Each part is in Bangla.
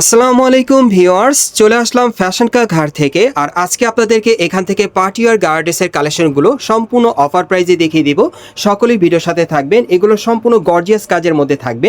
আসসালামু আলাইকুম ভিউয়ার্স, চলে আসলাম ফ্যাশন কা ঘাট থেকে। আর আজকে আপনাদেরকে এখান থেকে পার্টিয়ার গার্ডেসের কালেকশনগুলো সম্পূর্ণ অফার প্রাইজে দেখিয়ে দিব। সকলেই ভিডিওর সাথে থাকবেন, এগুলো সম্পূর্ণ গর্জিয়াস কাজের মধ্যে থাকবে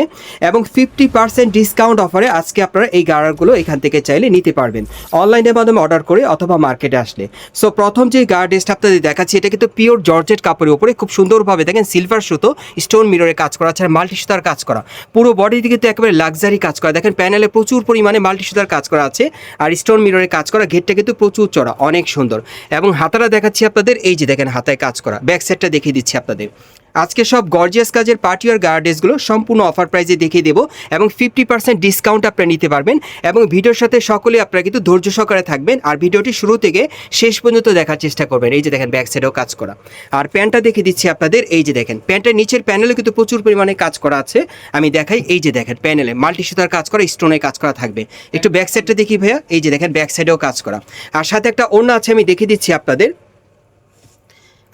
এবং ফিফটি পার্সেন্ট ডিসকাউন্ট অফারে আজকে আপনারা এই গার্ডারগুলো এখান থেকে চাইলে নিতে পারবেন। অনলাইনের মাধ্যমে অর্ডার করে অথবা মার্কেটে আসলে। সো প্রথম যে গার্ডেসটা আপনাদের দেখাচ্ছি, এটা কিন্তু পিওর জর্জেট কাপড়ের উপরে, খুব সুন্দরভাবে দেখেন সিলভার সুতো স্টোন মিররে কাজ করা আছে মাল্টি সুতার কাজ করা। পুরো বডিতে কিন্তু একেবারে লাক্সারি কাজ করা। দেখেন প্যানেলে প্রচুর পরিমাণে মাল্টি সুতার কাজ করা আছে আর স্টোন মিররে কাজ করা ঘেরটা কিন্তু প্রচুর চড়া অনেক সুন্দর। এবং হাতাটা দেখাচ্ছি আপনাদের, এই যে দেখেন হাতায় কাজ করা, ব্যাক সাইডটা দেখিয়ে দিচ্ছি আপনাদের। আজকে সব গর্জিয়াস কাজের পার্টি আর গার্ডেসগুলো সম্পূর্ণ অফার প্রাইসে দেখিয়ে দেবো এবং ফিফটি পার্সেন্ট ডিসকাউন্ট আপনারা নিতে পারবেন এবং ভিডিওর সাথে সকলে আপনারা কিন্তু ধৈর্য সহকারে থাকবেন আর ভিডিওটি শুরু থেকে শেষ পর্যন্ত দেখার চেষ্টা করবেন। এই যে দেখেন ব্যাক সাইডেও কাজ করা। আর প্যান্টটা দেখিয়ে দিচ্ছি আপনাদের, এই যে দেখেন, প্যান্টের নিচের প্যানেলে কিন্তু প্রচুর পরিমাণে কাজ করা আছে। আমি দেখাই, এই যে দেখেন প্যানেলে মাল্টি সুতার কাজ করা স্টোনে কাজ করা থাকবে। একটু ব্যাক সাইডটা দেখি ভাইয়া, এই যে দেখেন ব্যাক সাইডেও কাজ করা। আর সাথে একটা অন্য আছে, আমি দেখিয়ে দিচ্ছি আপনাদের।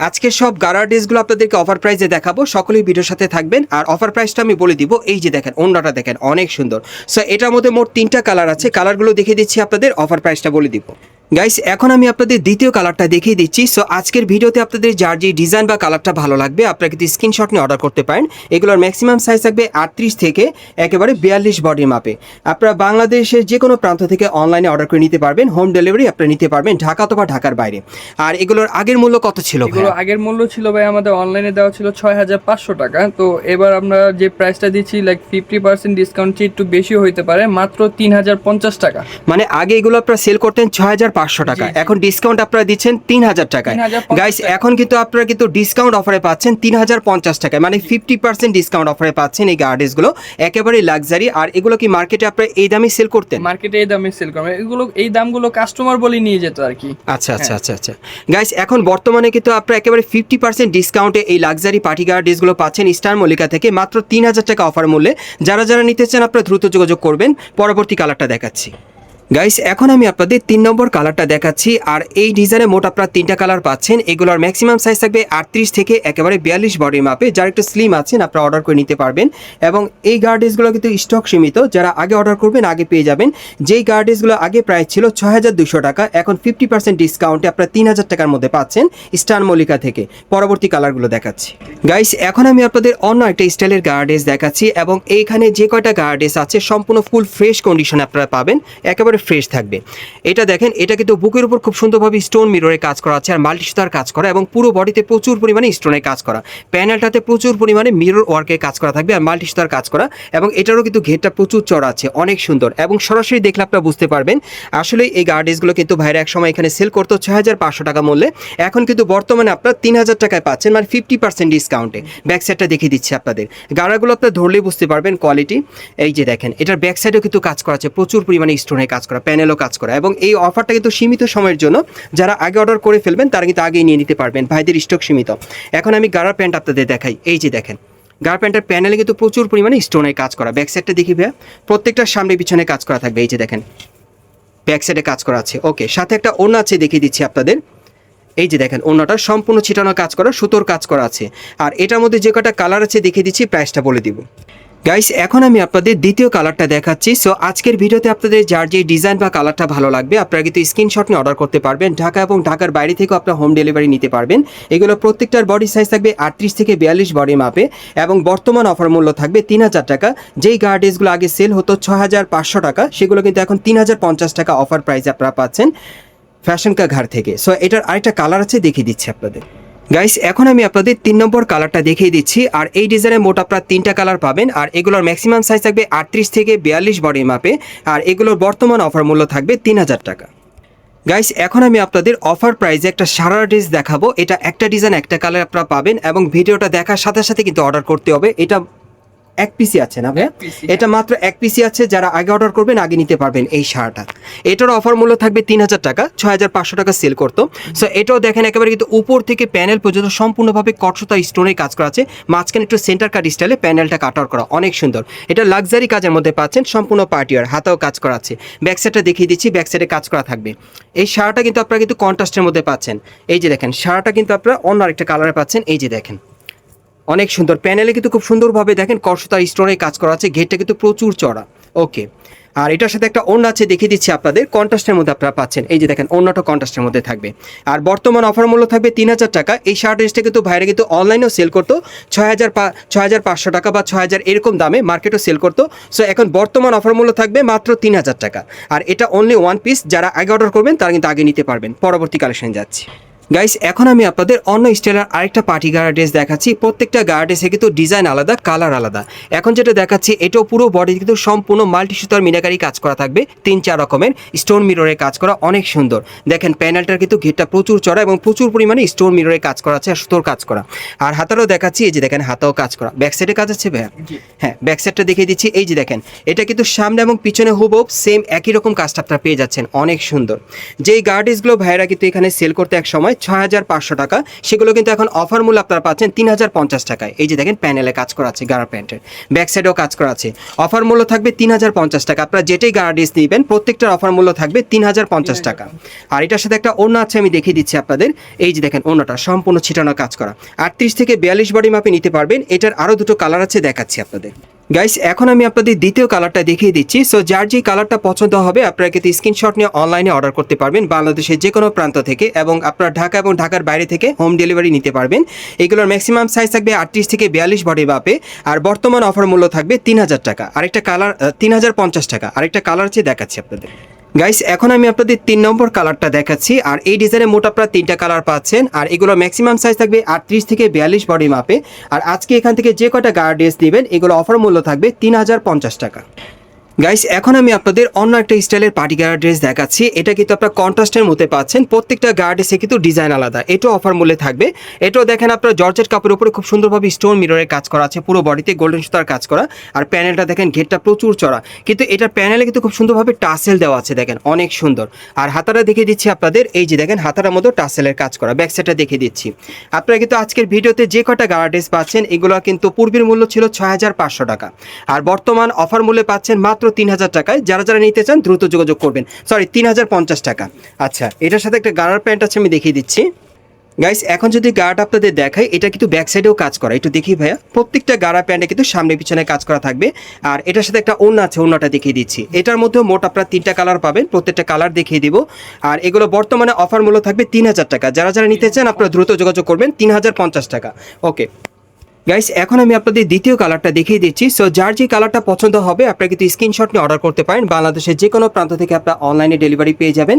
আজকে সব গারার ড্রেসগুলো আপনাদেরকে অফার প্রাইসে দেখাবো, সকলেই ভিডিওর সাথে থাকবেন। আর অফার প্রাইসটা আমি বলে দিব, এই যে দেখেন অন্যটা দেখেন, অনেক সুন্দর। সো এটার মধ্যে মোট তিনটা কালার আছে কালারগুলো দেখে দিচ্ছি আপনাদের অফার প্রাইসটা বলে দিব। গাইস এখন আমি আপনাদের দ্বিতীয় কালারটা দেখিয়ে দিচ্ছি। সো আজকের ভিডিওতে আপনাদের যার যে ডিজাইন বা কালারটা ভালো লাগবে আপনারা কিন্তু স্ক্রিনশট নিয়ে অর্ডার করতে পারেন। এগুলোর ম্যাক্সিমাম সাইজ থাকবে আটত্রিশ থেকে একেবারে বিয়াল্লিশ বডির মাপে। আপনারা বাংলাদেশের যে কোনো প্রান্ত থেকে অনলাইনে অর্ডার করে নিতে পারবেন হোম ডেলিভারি আপনারা নিতে পারবেন ঢাকা অথবা ঢাকার বাইরে। আর এগুলোর আগের মূল্য কত ছিল এগুলো আগের মূল্য ছিল ভাই আমাদের অনলাইনে দেওয়া ছিল ছয় হাজার পাঁচশো টাকা। তো এবার আমরা যে প্রাইসটা দিচ্ছি লাইক ফিফটি পার্সেন্ট ডিসকাউন্ট একটু বেশি হইতে পারে মাত্র তিন হাজার পঞ্চাশ টাকা। মানে আগে এগুলো আপনারা সেল করতেন ছয় হাজার পাঁচশো টাকা। এখন ডিসকাউন্ট আপনারা দিচ্ছেন তিন হাজার টাকায় গাইস এখন কিন্তু আপনারা কিন্তু ডিসকাউন্ট অফারে পাচ্ছেন তিন হাজার পঞ্চাশ টাকায়। মানে ফিফটি পার্সেন্ট ডিসকাউন্ট অফারে পাচ্ছেন এই গার্ডেসগুলো একেবারে লাক্সারি আর এগুলো কি মার্কেটে আপনারা এই দামে সেল করতেন? মার্কেটে এই দামে সেল করবে এগুলো এই দামগুলো কাস্টমার বলে নিয়ে যেত আর কি। আচ্ছা আচ্ছা আচ্ছা আচ্ছা। গাইস এখন বর্তমানে কিন্তু আপনারা একেবারে ফিফটি পার্সেন্ট ডিসকাউন্টে এই লাক্সারি পার্টি গার্ড ড্রেসগুলো পাচ্ছেন স্টার মল্লিকা থেকে। মাত্র তিন হাজার টাকা অফার মূল্যে। যারা যারা নিতে চান আপনারা দ্রুত যোগাযোগ করবেন। পরবর্তী কালারটা দেখাচ্ছি। গাইস এখন আমি আপনাদের তিন নম্বর কালারটা দেখাচ্ছি, আর এই ডিজাইনে মোট আপনারা তিনটা কালার পাচ্ছেন। এগুলোর ম্যাক্সিমাম সাইজ থাকবে আটত্রিশ থেকে একেবারে বিয়াল্লিশ বডির মাপে যার একটু স্লিম আছেন আপনারা অর্ডার করে নিতে পারবেন। এবং এই গার্ডেসগুলো কিন্তু স্টক সীমিত, যারা আগে অর্ডার করবেন, আগে পেয়ে যাবেন। যেই গার্ডেসগুলো আগে প্রাইস ছিল দুশো টাকা, এখন ফিফটি পার্সেন্ট ডিসকাউন্টে আপনারা তিন হাজার টাকার মধ্যে পাচ্ছেন স্টার মল্লিকা থেকে। পরবর্তী কালারগুলো দেখাচ্ছি। গাইস এখন আমি আপনাদের অন্য একটা স্টাইলের গার্ডেস দেখাচ্ছি, এবং এইখানে যে কয়টা গার্ডেস আছে, সম্পূর্ণ ফুল ফ্রেশ কন্ডিশনে আপনারা পাবেন। একেবারে ফ্রেশ থাকবে। এটা দেখেন, এটা কিন্তু বুকের উপর খুব সুন্দরভাবে স্টোন মিররে কাজ করা আছে আর মাল্টি সুতার কাজ করা এবং পুরো বডিতে প্রচুর পরিমাণে স্টোনের কাজ করা। প্যানেলটাতে প্রচুর পরিমাণে মিরর ওয়ার্কের কাজ করা থাকবে আর মাল্টি সুতার কাজ করা এবং এটারও কিন্তু ঘেরটা প্রচুর চড়া আছে, অনেক সুন্দর এবং সরাসরি দেখলে আপনারা বুঝতে পারবেন, আসলে এই গার্ডেসগুলো কিন্তু ভাইরা একসময় এখানে সেল করতো ছয় হাজার পাঁচশো টাকা মূল্যে, এখন কিন্তু বর্তমানে আপনারা তিন হাজার টাকায় পাচ্ছেন মানে ফিফটি পার্সেন্ট ডিসকাউন্টে ব্যাক সাইডটা দেখিয়ে দিচ্ছি আপনাদের। গাড়াগুলো আপনার ধরলেই বুঝতে পারবেন কোয়ালিটি এই যে দেখেন, এটার ব্যাক সাইডেও কিন্তু কাজ করা আছে, প্রচুর পরিমাণে স্টোনের কাজ করা প্যানেলও কাজ করা এবং এই অফারটা কিন্তু সীমিত সময়ের জন্য যারা আগে অর্ডার করে ফেলবেন, তারা কিন্তু আগেই নিয়ে নিতে পারবেন। ভাইদের স্টক সীমিত। এখন আমি গাড়ার প্যান্ট আপনাদের দেখাই। এই যে দেখেন গাড় প্যান্টের প্যানেলে কিন্তু প্রচুর পরিমাণে স্টোনের কাজ করা। ব্যাক সাইডটা দেখি ভাইয়া। প্রত্যেকটার সামনে পিছনে কাজ করা থাকবে। এই যে দেখেন ব্যাক সাইডে কাজ করা আছে। ওকে সাথে একটা ওড়না আছে, দেখিয়ে দিচ্ছি আপনাদের। এই যে দেখেন অন্যটা সম্পূর্ণ ছিটানো কাজ করা, সুতোর কাজ করা আছে। আর এটার মধ্যে যে কটা কালার আছে, দেখিয়ে দিচ্ছি প্রাইসটা বলে দিব। গাইস এখন আমি আপনাদের দ্বিতীয় কালারটা দেখাচ্ছি। সো আজকের ভিডিওতে আপনাদের যার যে ডিজাইন বা কালারটা ভালো লাগবে, আপনারা কিন্তু স্ক্রিনশট নিয়ে অর্ডার করতে পারবেন। ঢাকা এবং ঢাকার বাইরে থেকেও আপনারা হোম ডেলিভারি নিতে পারবেন। এগুলো প্রত্যেকটার বডি সাইজ থাকবে আটত্রিশ থেকে বিয়াল্লিশ বডি মাপে এবং বর্তমান অফার মূল্য থাকবে তিন হাজার টাকা। যেই গার্ডেসগুলো আগে সেল হতো ছ হাজার পাঁচশো টাকা, সেগুলো কিন্তু এখন তিন হাজার পঞ্চাশ টাকা অফার প্রাইসে আপনারা পাচ্ছেন। ফ্যাশন কা ঘর থেকে। সো এটার আরেকটা কালার আছে, দেখিয়ে দিচ্ছি আপনাদের। গাইস এখন আমি আপনাদের তিন নম্বর কালারটা দেখিয়ে দিচ্ছি। আর এই ডিজাইনের মোট আপনার তিনটা কালার পাবেন। আর এগুলোর ম্যাক্সিমাম সাইজ থাকবে আটত্রিশ থেকে বিয়াল্লিশ বডি মাপে আর এগুলোর বর্তমান অফার মূল্য থাকবে তিন হাজার টাকা। গাইস এখন আমি আপনাদের অফার প্রাইজে একটা সারা ড্রেস দেখাবো। এটা একটা ডিজাইন একটা কালার আপনারা পাবেন এবং ভিডিওটা দেখার সাথে সাথে কিন্তু অর্ডার করতে হবে। এটা এক পিসি আছে না ভাই এটা মাত্র এক পিসি আছে যারা আগে অর্ডার করবেন আগে নিতে পারবেন এই শার্টটা এটার অফার মূল্য থাকবে তিন হাজার টাকা ছয় হাজার পাঁচশো টাকা সেল করতো। সো এটাও দেখেন একেবারে কিন্তু উপর থেকে প্যানেল পর্যন্ত সম্পূর্ণভাবে কটসতা স্টোনে কাজ করা আছে। মাঝখানে একটু সেন্টার কাট স্টাইলে প্যানেলটা কাটার করা অনেক সুন্দর। এটা লাক্সারি কাজের মধ্যে পাচ্ছেন সম্পূর্ণ পার্টিয়ার হাতেও কাজ করা আছে। ব্যাক সাইডটা দেখিয়ে দিচ্ছি ব্যাক সাইডে কাজ করা থাকবে। এই শার্টটা কিন্তু আপনারা কিন্তু কন্ট্রাস্টের মধ্যে পাচ্ছেন। এই যে দেখেন শার্টটা কিন্তু আপনারা অন্য আরেকটা কালারে পাচ্ছেন এই যে দেখেন। অনেক সুন্দর প্যানেলে কিন্তু খুব সুন্দরভাবে দেখেন কর্ষতা স্টোনে কাজ করা আছে, ঘেরটা কিন্তু প্রচুর চড়া ওকে, আর এটার সাথে একটা অন্য আছে, দেখিয়ে দিচ্ছি আপনাদের, কন্ট্রাস্টের মধ্যে আপনারা পাচ্ছেন। এই যে দেখেন অন্যটা কন্ট্রাস্টের মধ্যে থাকবে। আর বর্তমান অফার মূল্য থাকবে তিন হাজার টাকা। এই শার্ট ড্রেসটা কিন্তু ভাইরা কিন্তু অনলাইনেও সেল করতো, ছয় হাজার ছয় হাজার পাঁচশো টাকা বা ছয় হাজার এরকম দামে মার্কেটও সেল করতো। সো এখন বর্তমান অফার মূল্য থাকবে মাত্র তিন হাজার টাকা। আর এটা অনলি ওয়ান পিস যারা আগে অর্ডার করবেন, তারা কিন্তু আগে নিতে পারবেন। পরবর্তী কালেকশন যাচ্ছি। গাইস এখন আমি আপনাদের অন্য স্টাইলের আরেকটা পার্টি গার্ড ড্রেস দেখাচ্ছি। প্রত্যেকটা গার্ড ড্রেসে কিন্তু ডিজাইন আলাদা কালার আলাদা। এখন যেটা দেখাচ্ছি এটাও পুরো বডি কিন্তু সম্পূর্ণ মাল্টি সুতার মিনাকারি কাজ করা থাকবে। তিন চার রকমের স্টোন মিররের কাজ করা অনেক সুন্দর। দেখেন প্যানেলটার কিন্তু ঘেরটা প্রচুর চড়া এবং প্রচুর পরিমাণে স্টোন মিররের কাজ করা আছে আর সুতোর কাজ করা। আর হাতারও দেখাচ্ছি এই যে দেখেন হাতাও কাজ করা। ব্যাক সাইডে কাজ আছে ভাইয়া? হ্যাঁ ব্যাক সাইডটা দেখিয়ে দিচ্ছি। এই যে দেখেন এটা কিন্তু সামনে এবং পিছনে হুবহুব সেম একই রকম কাজটা আপনারা পেয়ে যাচ্ছেন। অনেক সুন্দর। যেই গার্ডিসগুলো ভাইয়েরা কিন্তু এখানে সেল করতে এক সময় ছয় হাজার পাঁচশো টাকা। সেগুলো কিন্তু এখন অফার মূল্য আপনারা পাচ্ছেন তিন হাজার পঞ্চাশ টাকায়। এই যে দেখেন প্যানেলে কাজ করা আছে গাড়া প্যান্টের ব্যাক সাইডেও কাজ করা আছে। অফার মূল্য থাকবে তিন হাজার পঞ্চাশ টাকা। আপনারা যেটাই গার্ডিস নেবেন, প্রত্যেকটার অফার মূল্য থাকবে তিন হাজার পঞ্চাশ টাকা। আর এটার সাথে একটা অন্য আছে, আমি দেখিয়ে দিচ্ছি আপনাদের। এই যে দেখেন অন্যটা সম্পূর্ণ ছিটানো কাজ করা। আটত্রিশ থেকে বিয়াল্লিশ বডি মাপে নিতে পারবেন। এটার আরও দুটো কালার আছে, দেখাচ্ছি আপনাদের। গাইস এখন আমি আপনাদের দ্বিতীয় কালারটা দেখিয়ে দিচ্ছি। সো যার যে কালারটা পছন্দ হবে, আপনারা কিন্তু স্ক্রিনশট নিয়ে অনলাইনে অর্ডার করতে পারবেন বাংলাদেশের যে কোনো প্রান্ত থেকে এবং আপনারা ঢাকা এবং ঢাকার বাইরে থেকে হোম ডেলিভারি নিতে পারবেন। এগুলোর ম্যাক্সিমাম সাইজ থাকবে আটত্রিশ থেকে বিয়াল্লিশ বডি বাপে, আর বর্তমান অফার মূল্য থাকবে তিন হাজার টাকা। আরেকটা কালার তিন হাজার পঞ্চাশ টাকা। আরেকটা কালার হচ্ছে দেখাচ্ছি আপনাদের। গাইস এখন আমি আপনাদের তিন নম্বর কালারটা দেখাচ্ছি, আর এই ডিজাইনে মোট আপনারা তিনটা কালার পাচ্ছেন, আর এগুলো ম্যাক্সিমাম সাইজ থাকবে আটত্রিশ থেকে বিয়াল্লিশ বডি মাপে আর আজকে এখান থেকে যে কটা গার্ডেস নেবেন এগুলো অফার মূল্য থাকবে তিন হাজার পঞ্চাশ টাকা। গাইস এখন আমি আপনাদের অন্য একটা স্টাইলের পার্টি গার্ড ড্রেস দেখাচ্ছি। এটা কিন্তু আপনার কন্ট্রাস্টের মধ্যে পাচ্ছেন। প্রত্যেকটা গার্ডেসে কিন্তু ডিজাইন আলাদা। এটাও অফার মূল্যে থাকবে। এটাও দেখেন আপনার জর্জেট কাপড়ের উপরে খুব সুন্দরভাবে স্টোন মিররের কাজ করা আছে। পুরো বডিতে গোল্ডেন সুতার কাজ করা। আর প্যানেলটা দেখেন, ঘেরটা প্রচুর চড়া। কিন্তু এটার প্যানেলে কিন্তু খুব সুন্দরভাবে টাসেল দেওয়া আছে, দেখেন। অনেক সুন্দর। আর হাতাটা দেখিয়ে দিচ্ছি আপনাদের। এই যে দেখেন হাতার মতো টাসেলের কাজ করা। ব্যাক সাইডটা দেখিয়ে দিচ্ছি। আপনারা কিন্তু আজকের ভিডিওতে যে কটা গার্ড ড্রেস পাচ্ছেন, এগুলো কিন্তু পূর্বের মূল্য ছিল ছয় হাজার পাঁচশো টাকা। আর বর্তমান অফার মূল্যে পাচ্ছেন মাত্র তিন হাজার টাকায় যারা যারা নিতে চান দ্রুত যোগাযোগ করবেন। সরি তিন হাজার পঞ্চাশ টাকা। আচ্ছা এটার সাথে একটা গাড়ার প্যান্ট আছে, আমি দেখিয়ে দিচ্ছি। গাইস এখন যদি গার্ড আপনাদের দেখাই এটা কিন্তু ব্যাক সাইডেও কাজ করা। একটু দেখি ভাইয়া, প্রত্যেকটা গাড়া প্যান্টে কিন্তু সামনে পিছনে কাজ করা থাকবে। আর এটার সাথে একটা অন্য আছে অন্যটা দেখিয়ে দিচ্ছি। এটার মধ্যেও মোট আপনারা তিনটা কালার পাবেন, প্রত্যেকটা কালার দেখিয়ে দিব। আর এগুলো বর্তমানে অফার মূল্য থাকবে তিন হাজার টাকা। যারা যারা নিতে চান, আপনারা দ্রুত যোগাযোগ করবেন তিন হাজার পঞ্চাশ টাকা। ওকে গাইস এখন আমি আপনাদের দ্বিতীয় কালারটা দেখিয়ে দিচ্ছি। সো যার যে কালারটা পছন্দ হবে, আপনারা কিন্তু স্ক্রিনশট নিয়ে অর্ডার করতে পারেন। বাংলাদেশের যে কোনো প্রান্ত থেকে আপনারা অনলাইনে ডেলিভারি পেয়ে যাবেন।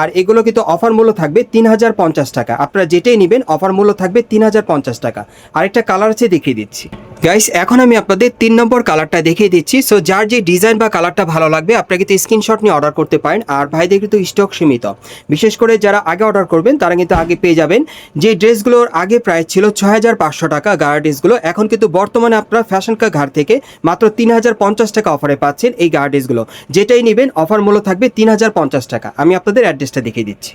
আর এগুলো কিন্তু অফার মূল্য থাকবে তিন হাজার পঞ্চাশ টাকা। আপনারা যেটাই নেবেন অফার মূল্য থাকবে তিন হাজার পঞ্চাশ টাকা। আরেকটা কালার আছে, দেখিয়ে দিচ্ছি। গাইস এখন আমি আপনাদের তিন নম্বর কালারটা দেখিয়ে দিচ্ছি। সো যার যে ডিজাইন বা কালারটা ভালো লাগবে, আপনারা কিন্তু স্ক্রিনশট নিয়ে অর্ডার করতে পারেন। আর ভাইদের কিন্তু স্টক সীমিত। বিশেষ করে যারা আগে অর্ডার করবেন, তারা কিন্তু আগে পেয়ে যাবেন। যে ড্রেসগুলোর আগে প্রাইস ছিল ছয় হাজার পাঁচশো টাকা গার্ড ড্রেসগুলো এখন কিন্তু বর্তমানে আপনারা ফ্যাশন কা ঘাট থেকে মাত্র তিন হাজার পঞ্চাশ টাকা অফারে পাচ্ছেন এই গার্ডেসগুলো যেটাই নেবেন অফার মূল্য থাকবে তিন হাজার পঞ্চাশ টাকা। আমি আপনাদের অ্যাড্রেসটা দেখিয়ে দিচ্ছি।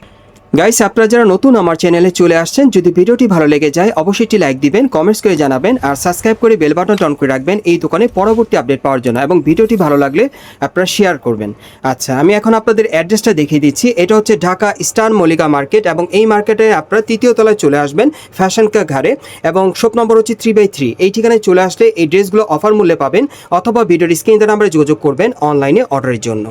গাইস আপনারা যারা নতুন আমার চ্যানেলে চলে আসছেন, যদি ভিডিওটি ভালো লেগে যায়, অবশ্যই একটি লাইক দিবেন কমেন্টস করে জানাবেন, আর সাবস্ক্রাইব করে বেল বাটন অন করে রাখবেন এই দোকানে পরবর্তী আপডেট পাওয়ার জন্য, এবং ভিডিওটি ভালো লাগলে আপনারা শেয়ার করবেন। আচ্ছা আমি এখন আপনাদের অ্যাড্রেসটা দেখিয়ে দিচ্ছি। এটা হচ্ছে ঢাকা স্টার মল্লিকা মার্কেট এবং এই মার্কেটে আপনারা তৃতীয় তলায় চলে আসবেন ফ্যাশন কা ঘাড়ে, এবং শপ নম্বর হচ্ছে থ্রি বাই থ্রি এই ঠিকানায় চলে আসলে এই ড্রেসগুলো অফার মূল্যে পাবেন, অথবা ভিডিওর স্ক্রিন আমরা যোগাযোগ করবেন অনলাইনে অর্ডারের জন্য।